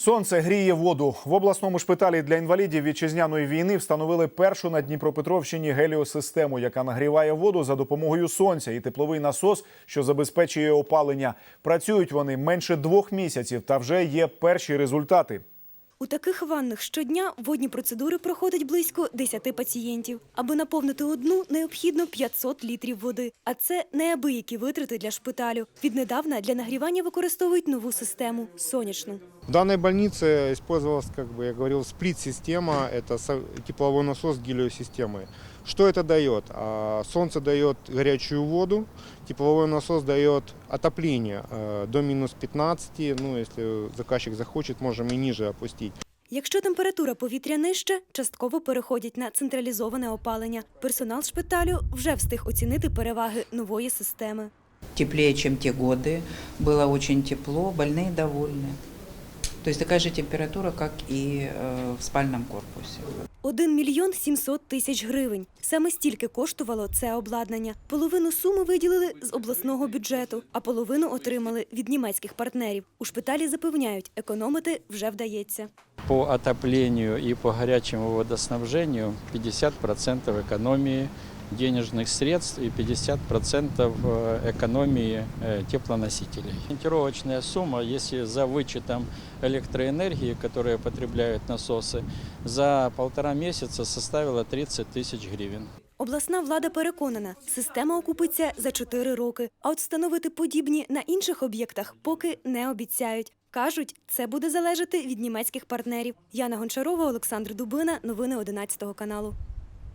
Сонце гріє воду. В обласному шпиталі для інвалідів вітчизняної війни встановили першу на Дніпропетровщині геліосистему, яка нагріває воду за допомогою сонця і тепловий насос, що забезпечує опалення. Працюють вони менше двох місяців, та вже є перші результати. У таких ваннах щодня водні процедури проходить близько 10 пацієнтів. Аби наповнити одну, необхідно 500 літрів води. А це неабиякі витрати для шпиталю. Віднедавна для нагрівання використовують нову систему сонячну. В данной больнице использовалась, как бы я говорил, сплит-система, это со- тепловой насос с гелиосистемой. Что это дает? А, Солнце дает горячую воду, тепловой насос дает отопление э, до минус 15, ну если заказчик захочет, можем и ниже опустить. Якщо температура повітря нижча, частково переходять на централізоване опалення. Персонал шпиталю вже встиг оцінити переваги нової системи. теплее, чем те годы. Было очень тепло, больные довольны. То есть такая же температура, как и э, в спальном корпусе. 1 мільйон 700 тисяч гривень. Саме стільки коштувало це обладнання. Половину суми виділили з обласного бюджету, а половину отримали від німецьких партнерів. У шпиталі запевняють, економити вже вдається. по отоплению и по горячему водоснабжению 50% экономии денежных средств и 50% экономии э, теплоносителей. Ориентировочная сумма, если за вычетом электроэнергии, которую потребляют насосы, за полтора месяца составила 30 тысяч гривен. Обласна влада переконана, система окупиться за 4 роки, а от встановити подібні на інших об'єктах поки не обіцяють. Кажуть, це буде залежати від німецьких партнерів. Яна Гончарова, Олександр Дубина. Новини 11 каналу.